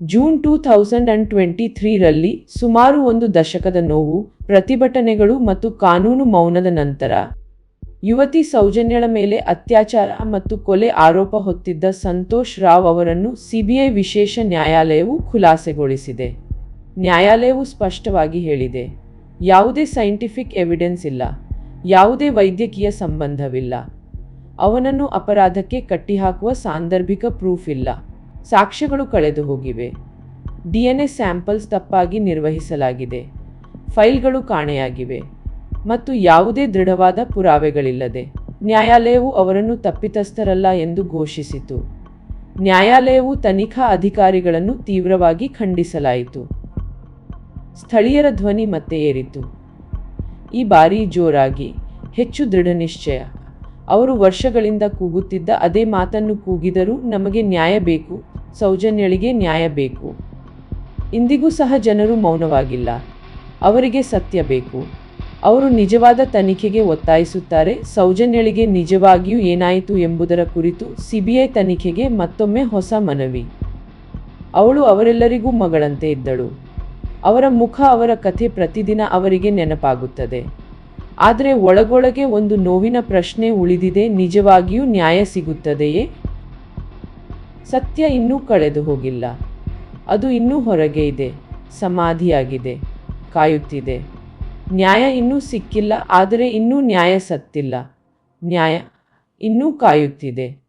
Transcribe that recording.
June two thousand and twenty ತ್ರೀರಲ್ಲಿ ಸುಮಾರು ಒಂದು ದಶಕದ ನೋವು, ಪ್ರತಿಭಟನೆಗಳು ಮತ್ತು ಕಾನೂನು ಮೌನದ ನಂತರ. ಯುವತಿ ಸೌಜನ್ಯಳ ಮೇಲೆ ಅತ್ಯಾಚಾರ ಮತ್ತು ಕೊಲೆ ಆರೋಪ ಹೊತ್ತಿದ್ದ ಸಂತೋಷ್ ರಾವ್ ಅವರನ್ನು ಸಿಬಿಐ ವಿಶೇಷ ನ್ಯಾಯಾಲಯವು ಖುಲಾಸೆಗೊಳಿಸಿದೆ. ನ್ಯಾಯಾಲಯವು ಸ್ಪಷ್ಟವಾಗಿ ಹೇಳಿದೆ, ಯಾವುದೇ ಸೈಂಟಿಫಿಕ್ ಎವಿಡೆನ್ಸ್ ಇಲ್ಲ, ಯಾವುದೇ ವೈದ್ಯಕೀಯ ಸಂಬಂಧವಿಲ್ಲ. ಅವನನ್ನು ಅಪರಾಧಕ್ಕೆ ಕಟ್ಟಿಹಾಕುವ ಸಾಂದರ್ಭಿಕ ಪ್ರೂಫ್ ಇಲ್ಲ. ಸಾಕ್ಷ್ಯಗಳು ಕಳೆದು ಹೋಗಿವೆ. ಡಿ ಎನ್ ಎ ಸ್ಯಾಂಪಲ್ಸ್ ತಪ್ಪಾಗಿ ನಿರ್ವಹಿಸಲಾಗಿದೆ. ಫೈಲ್ಗಳು ಕಾಣೆಯಾಗಿವೆ ಮತ್ತು ಯಾವುದೇ ದೃಢವಾದ ಪುರಾವೆಗಳಿಲ್ಲದೆ ನ್ಯಾಯಾಲಯವು ಅವರನ್ನು ತಪ್ಪಿತಸ್ಥರಲ್ಲ ಎಂದು ಘೋಷಿಸಿತು. ನ್ಯಾಯಾಲಯವು ತನಿಖಾ ಅಧಿಕಾರಿಗಳನ್ನು ತೀವ್ರವಾಗಿ ಖಂಡಿಸಲಾಯಿತು. ಸ್ಥಳೀಯರ ಧ್ವನಿ ಮತ್ತೆ ಏರಿತು. ಈ ಬಾರಿ ಜೋರಾಗಿ, ಹೆಚ್ಚು ದೃಢನಿಶ್ಚಯ. ಅವರು ವರ್ಷಗಳಿಂದ ಕೂಗುತ್ತಿದ್ದ ಅದೇ ಮಾತನ್ನು ಕೂಗಿದರೂ ನಮಗೆ ನ್ಯಾಯ ಬೇಕು, ಸೌಜನ್ಯಳಿಗೆ ನ್ಯಾಯ ಬೇಕು. ಇಂದಿಗೂ ಸಹ ಜನರು ಮೌನವಾಗಿಲ್ಲ. ಅವರಿಗೆ ಸತ್ಯ ಬೇಕು. ಅವರು ನಿಜವಾದ ತನಿಖೆಗೆ ಒತ್ತಾಯಿಸುತ್ತಾರೆ, ಸೌಜನ್ಯಳಿಗೆ ನಿಜವಾಗಿಯೂ ಏನಾಯಿತು ಎಂಬುದರ ಕುರಿತು ಸಿಬಿಐ ತನಿಖೆಗೆ ಮತ್ತೊಮ್ಮೆ ಹೊಸ ಮನವಿ. ಅವಳು ಅವರೆಲ್ಲರಿಗೂ ಮಗಳಂತೆ ಇದ್ದಳು. ಅವರ ಮುಖ ಅವರ ಕಥೆ ಪ್ರತಿದಿನ ಅವರಿಗೆ ನೆನಪಾಗುತ್ತದೆ. ಆದರೆ ಒಳಗೊಳಗೆ ಒಂದು ನೋವಿನ ಪ್ರಶ್ನೆ ಉಳಿದಿದೆ, ನಿಜವಾಗಿಯೂ ನ್ಯಾಯ ಸಿಗುತ್ತದೆಯೇ? ಸತ್ಯ ಇನ್ನೂ ಕಳೆದು ಹೋಗಿಲ್ಲ. ಅದು ಇನ್ನೂ ಹೊರಗೆ ಇದೆ, ಸಮಾಧಿಯಾಗಿದೆ, ಕಾಯುತ್ತಿದೆ. ನ್ಯಾಯ ಇನ್ನೂ ಸಿಕ್ಕಿಲ್ಲ, ಆದರೆ ಇನ್ನೂ ನ್ಯಾಯ ಸತ್ತಿಲ್ಲ. ನ್ಯಾಯ ಇನ್ನೂ ಕಾಯುತ್ತಿದೆ.